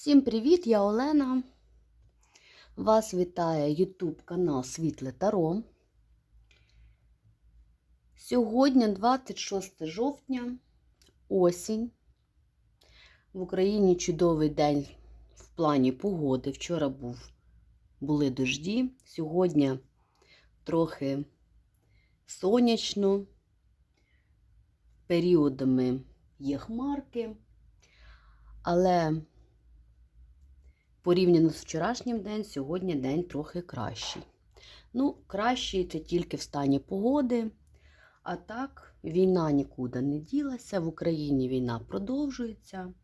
Всім привіт, я Олена. Вас вітає YouTube канал Світле Таро. Сьогодні 26 жовтня, осінь. В Україні чудовий день в плані погоди. Вчора був, були дожді. Сьогодні трохи сонячно. Періодами є хмарки. Але порівняно з вчорашнім днем, сьогодні день трохи кращий. Ну, кращий це тільки в стані погоди. А так, війна нікуди не ділася. В Україні війна продовжується.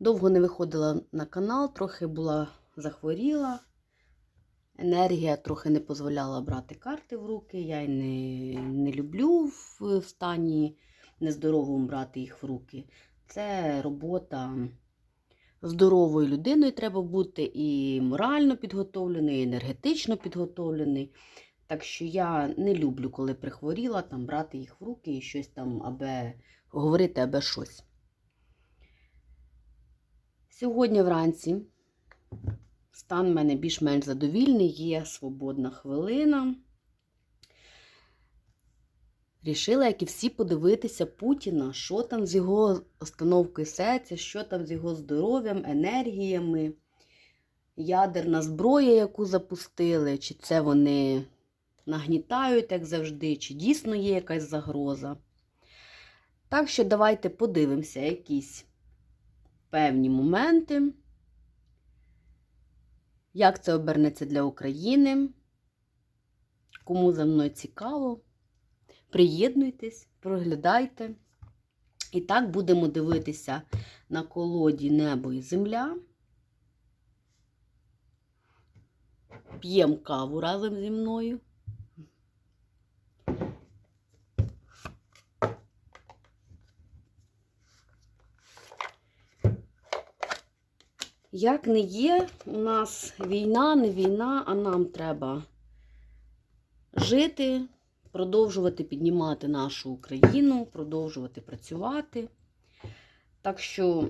Довго не виходила на канал, трохи була захворіла. Енергія трохи не дозволяла брати карти в руки. Я й не, не люблю в стані нездоровому брати їх в руки. Це робота здоровою людиною треба бути і морально підготовлений, і енергетично підготовлений. Так що я не люблю, коли прихворіла, там брати їх в руки і щось там, аби говорити аби щось. Сьогодні вранці стан в мене більш-менш задовільний, є свободна хвилина. Рішила, як і всі, подивитися Путіна, що там з його остановкою серця, що там з його здоров'ям, енергіями, ядерна зброя, яку запустили, чи це вони нагнітають, як завжди, чи дійсно є якась загроза. Так що давайте подивимося якісь певні моменти, як це обернеться для України. Кому за мною цікаво. Приєднуйтесь, проглядайте. І так будемо дивитися на колоді небо і земля. П'ємо каву разом зі мною. Як не є, у нас війна, не війна, а нам треба жити, продовжувати піднімати нашу Україну, продовжувати працювати. Так що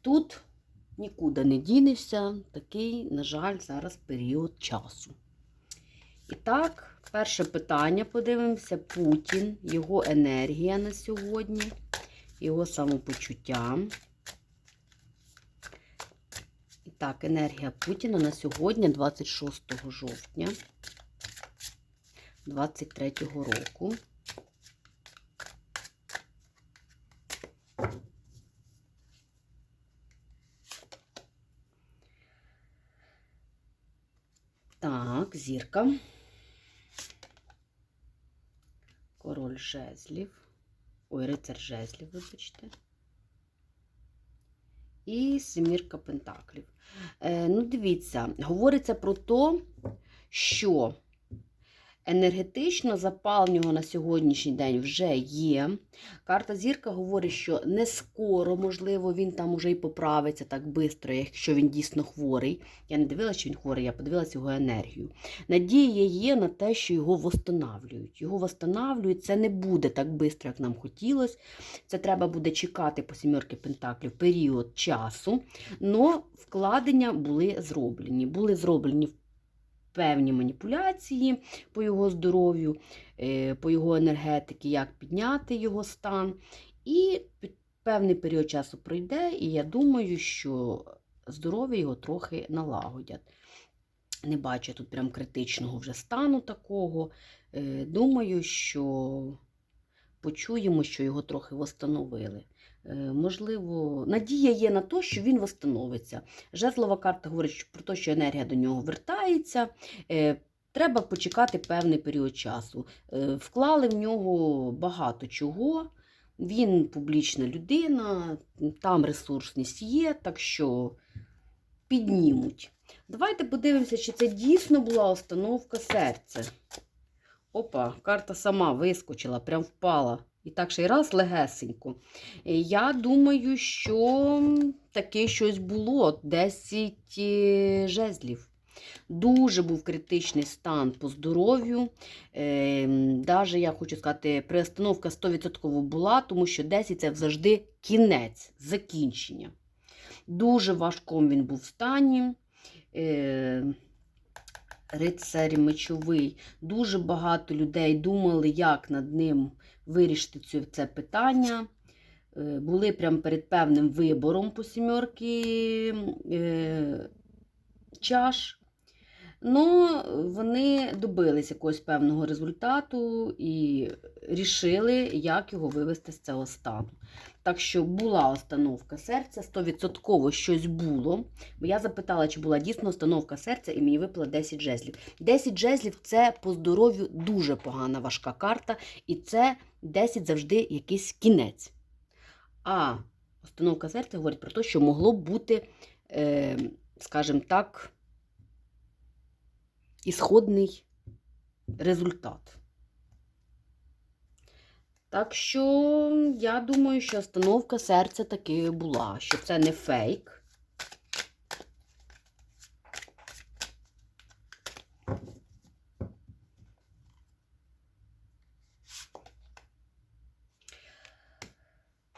тут нікуди не дінешся, такий, на жаль, зараз період часу. І так, перше питання подивимося: Путін, його енергія на сьогодні, його самопочуття. І так, енергія Путіна на сьогодні, 26 жовтня. 23-го року. Так, зірка. Король жезлів. Ой, рицар жезлів, вибачте. І семірка пентаклів. Е, ну, дивіться, говориться про те, що Енергетично запал в нього на сьогоднішній день вже є. Карта зірка говорить, що не скоро, можливо, він там уже і поправиться так швидко, якщо він дійсно хворий. Я не дивилася, що він хворий, я подивилася його енергію. Надія є на те, що його восстанавлюють. Його восстанавлюють, це не буде так швидко, як нам хотілося. Це треба буде чекати по сімерки Пентаклів період часу. Но вкладення були зроблені. Були зроблені в певні маніпуляції по його здоров'ю, е, по його енергетики, як підняти його стан. І певний період часу пройде, і я думаю, що здоров'я його трохи налагодять. Не бачу тут прям критичного вже стану такого. Е, думаю, що почуємо, що його трохи встановили. Е, можливо, надія є на те, що він встановиться. Жезлова карта говорить про те, що енергія до нього вертається. Е, треба почекати певний період часу. Е, вклали в нього багато чого. Він публічна людина, там ресурсність є, так що піднімуть. Давайте подивимося, чи це дійсно була установка серця. Опа, карта сама вискочила, прям впала. І так ще й раз легесенько. Я думаю, що таке щось було. 10 е, жезлів. Дуже був критичний стан по здоров'ю. Е, Даже, я хочу сказати, приостановка 100% була, тому що 10 це завжди кінець, закінчення. Дуже важком він був в стані. Е, Рицарь мечовий. Дуже багато людей думали, як над ним вирішити це питання. Е, Були прямо перед певним вибором по сімерки е, чаш. Ну, вони добились якогось певного результату і рішили, як його вивести з цього стану. Так що була остановка серця, 100% щось було. Бо я запитала, чи була дійсно остановка серця, і мені випало 10 жезлів. 10 жезлів це по здоров'ю дуже погана важка карта, і це 10 завжди якийсь кінець. А остановка серця говорить про те, що могло бути, е, скажімо так, ісходний результат. Так що я думаю, що остановка серця таки була, що це не фейк.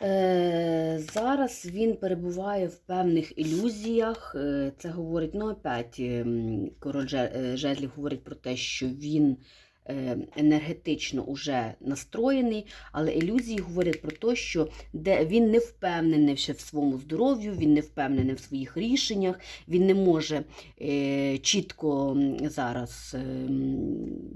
Е, зараз він перебуває в певних ілюзіях. Е, Це говорить, ну, опять, ем, король е, жезлів говорить про те, що він енергетично уже настроєний, але ілюзії говорять про те, що де він не впевнений ще в своєму здоров'ю, він не впевнений в своїх рішеннях, він не може е, чітко зараз ем,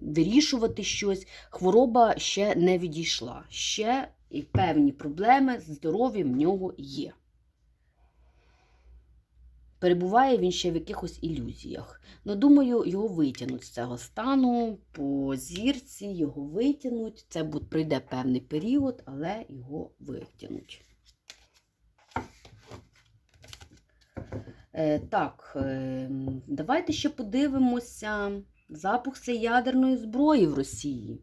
вирішувати щось. Хвороба ще не відійшла. Ще і певні проблеми з здоров'ям в нього є. Перебуває він ще в якихось ілюзіях. Ну, думаю, його витягнуть з цього стану по зірці, його витягнуть. Це буде, пройде певний період, але його витягнуть. Е, так, е, давайте ще подивимося запуски ядерної зброї в Росії.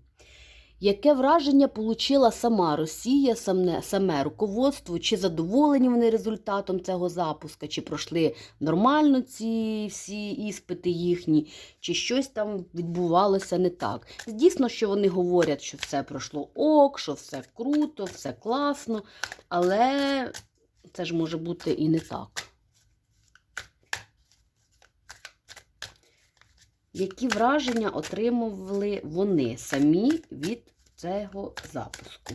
Яке враження отримала сама Росія, саме, саме руководство, чи задоволені вони результатом цього запуска, чи пройшли нормально ці всі іспити їхні, чи щось там відбувалося не так. Дійсно, що вони говорять, що все пройшло ок, що все круто, все класно, але це ж може бути і не так. Які враження отримували вони самі від цього запуску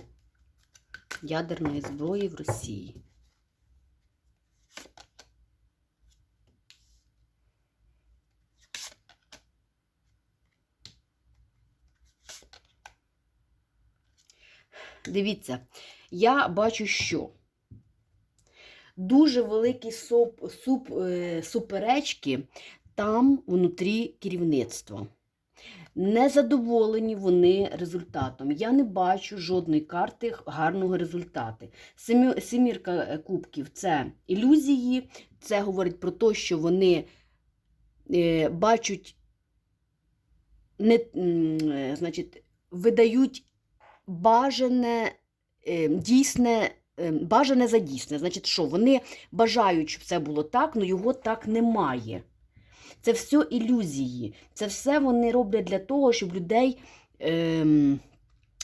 ядерної зброї в Росії? Дивіться, я бачу, що дуже великі суп, суп, е, суперечки там внутрі керівництва. Незадоволені вони результатом. Я не бачу жодної карти гарного результату. Семірка е, кубків це ілюзії, це говорить про те, що вони е, бачать, не, е, значить, видають бажане, дійсне, бажане за дійсне. Значить, що вони бажають, щоб це було так, але його так немає. Це все ілюзії. Це все вони роблять для того, щоб людей ем,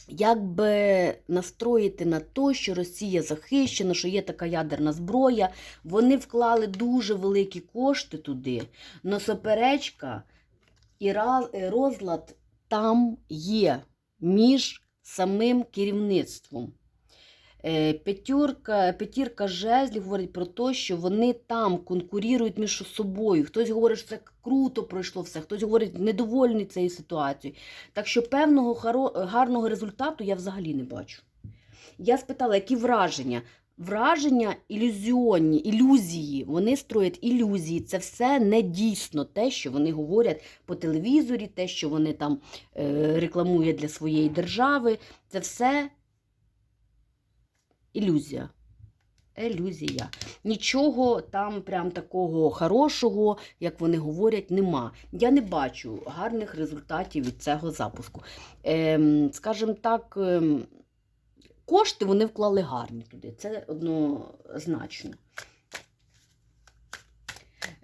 якби настроїти на те, що Росія захищена, що є така ядерна зброя. Вони вклали дуже великі кошти туди, але суперечка і е, розлад там є між самим керівництвом. Е, П'ятірка, п'ятірка жезлів говорить про те, що вони там конкурують між собою. Хтось говорить, що це круто пройшло все, хтось говорить недовольний цією ситуацією. Так що певного гарного результату я взагалі не бачу. Я спитала, які враження? Враження ілюзіонні, ілюзії. Вони строять ілюзії. Це все не дійсно те, що вони говорять по телевізорі, те, що вони там е, рекламують для своєї держави. Це все ілюзія. Ілюзія. Нічого там прям такого хорошого, як вони говорять, нема. Я не бачу гарних результатів від цього запуску. Ем, скажімо так, ем, кошти вони вклали гарні туди. Це однозначно.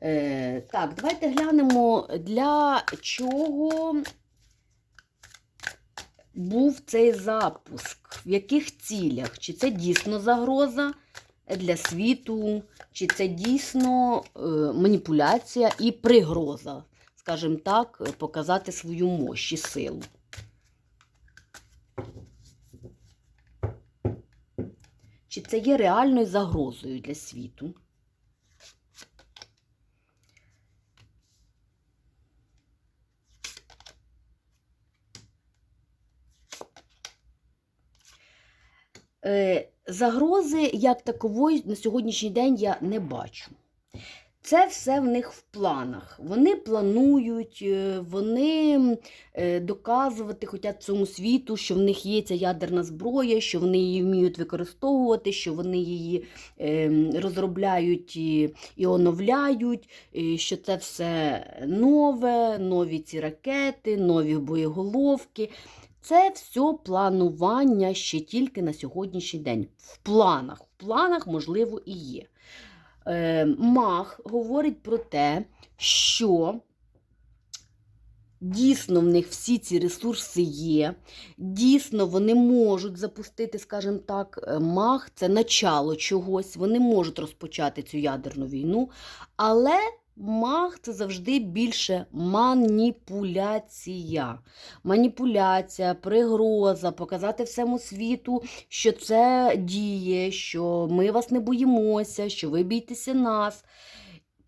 Е, так, давайте глянемо, для чого був цей запуск, в яких цілях? Чи це дійсно загроза для світу, чи це дійсно е, маніпуляція і пригроза, скажімо так, показати свою мощь і силу. Чи це є реальною загрозою для світу? Загрози як такової на сьогоднішній день я не бачу. Це все в них в планах. Вони планують, е, вони е, доказувати хочуть цьому світу, що в них є ця ядерна зброя, що вони її вміють використовувати, що вони її е, розробляють і, і оновляють, і що це все нове, нові ці ракети, нові боєголовки. Це все планування ще тільки на сьогоднішній день. В планах. В планах, можливо, і є. Е, Мах говорить про те, що дійсно в них всі ці ресурси є, дійсно вони можуть запустити, скажімо так, е, мах це начало чогось, вони можуть розпочати цю ядерну війну, але мах це завжди більше маніпуляція. Маніпуляція, пригроза, показати всьому світу, що це діє, що ми вас не боїмося, що ви бійтеся нас.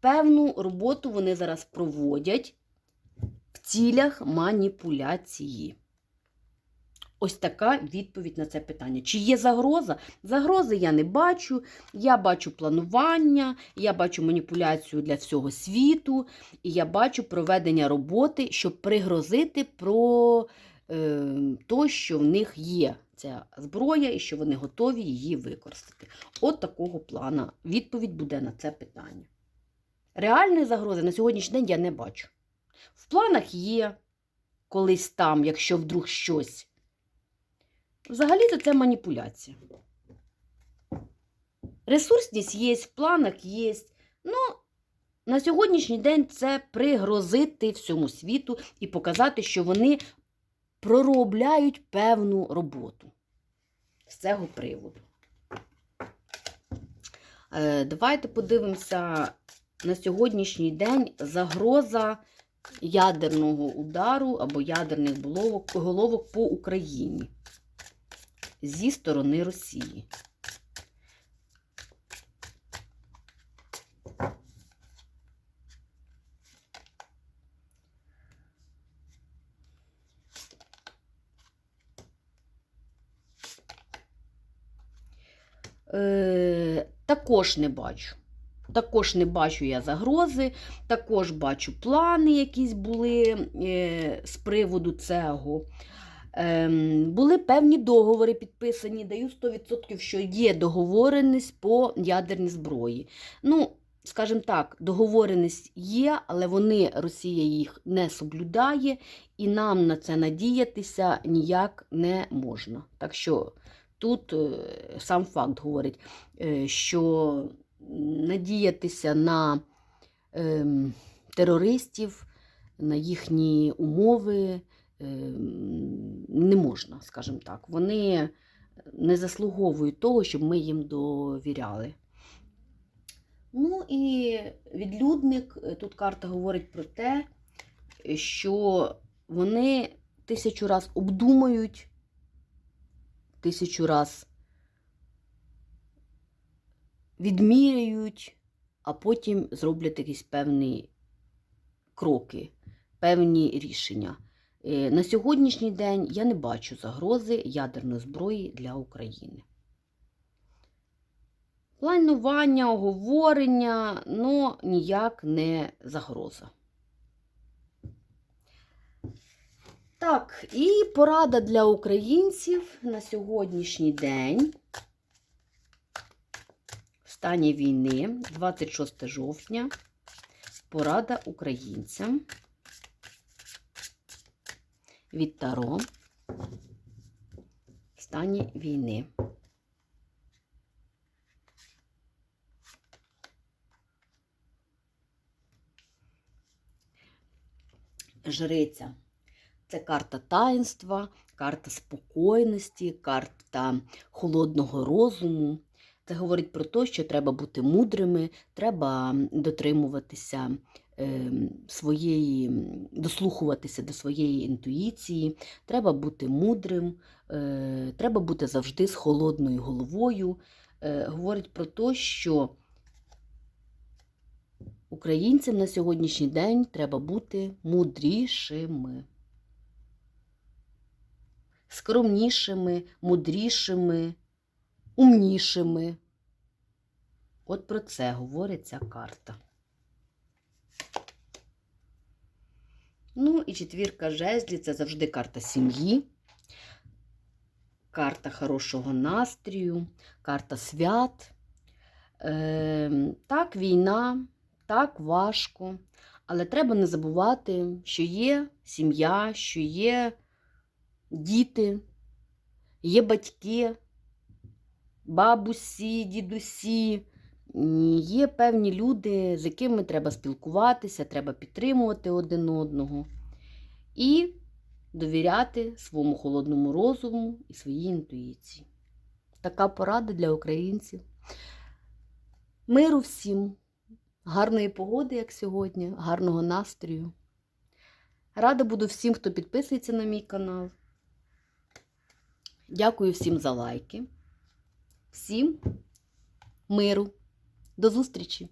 Певну роботу вони зараз проводять в цілях маніпуляції. Ось така відповідь на це питання. Чи є загроза? Загрози я не бачу. Я бачу планування, я бачу маніпуляцію для всього світу, і я бачу проведення роботи, щоб пригрозити про е, то, що в них є ця зброя і що вони готові її використати. От такого плана відповідь буде на це питання. Реальної загрози на сьогоднішній день я не бачу. В планах є колись там, якщо вдруг щось. Взагалі-то це маніпуляція. Ресурсність є, в планах є. Ну, на сьогоднішній день це пригрозити всьому світу і показати, що вони проробляють певну роботу з цього приводу. Е, Давайте подивимося на сьогоднішній день загроза ядерного удару або ядерних головок, головок по Україні зі сторони Росії. Е, також не бачу. Також не бачу я загрози, також бачу плани, якісь були е, з приводу цього. Ем, були певні договори підписані, даю 100%, що є договореність по ядерній зброї. Ну, скажімо так, договореність є, але вони, Росія їх не соблюдає, і нам на це надіятися ніяк не можна. Так що тут е, сам факт говорить, е, що надіятися на е, терористів, на їхні умови. Не можна, скажімо так. Вони не заслуговують того, щоб ми їм довіряли. Ну і відлюдник, тут карта говорить про те, що вони тисячу раз обдумають, тисячу раз відміряють, а потім зроблять якісь певні кроки, певні рішення. На сьогоднішній день я не бачу загрози ядерної зброї для України. Планування, оговорення, ну ніяк не загроза. Так, і порада для українців на сьогоднішній день. В стані війни, 26 жовтня. Порада українцям від Таро в стані війни. Жриця. Це карта таїнства, карта спокійності, карта холодного розуму. Це говорить про те, що треба бути мудрими, треба дотримуватися своєї, дослухуватися до своєї інтуїції, треба бути мудрим, е, треба бути завжди з холодною головою. Е, говорить про те, що українцям на сьогоднішній день треба бути мудрішими. Скромнішими, мудрішими, умнішими. От про це говорить ця карта. Ну і четвірка жезлі це завжди карта сім'ї, карта хорошого настрою, карта свят. Е, так, війна, так, важко. Але треба не забувати, що є сім'я, що є діти, є батьки, бабусі, дідусі. Є певні люди, з якими треба спілкуватися, треба підтримувати один одного і довіряти своєму холодному розуму і своїй інтуїції. Така порада для українців. Миру всім, гарної погоди, як сьогодні, гарного настрою. Рада буду всім, хто підписується на мій канал. Дякую всім за лайки. Всім миру. До зустрічі!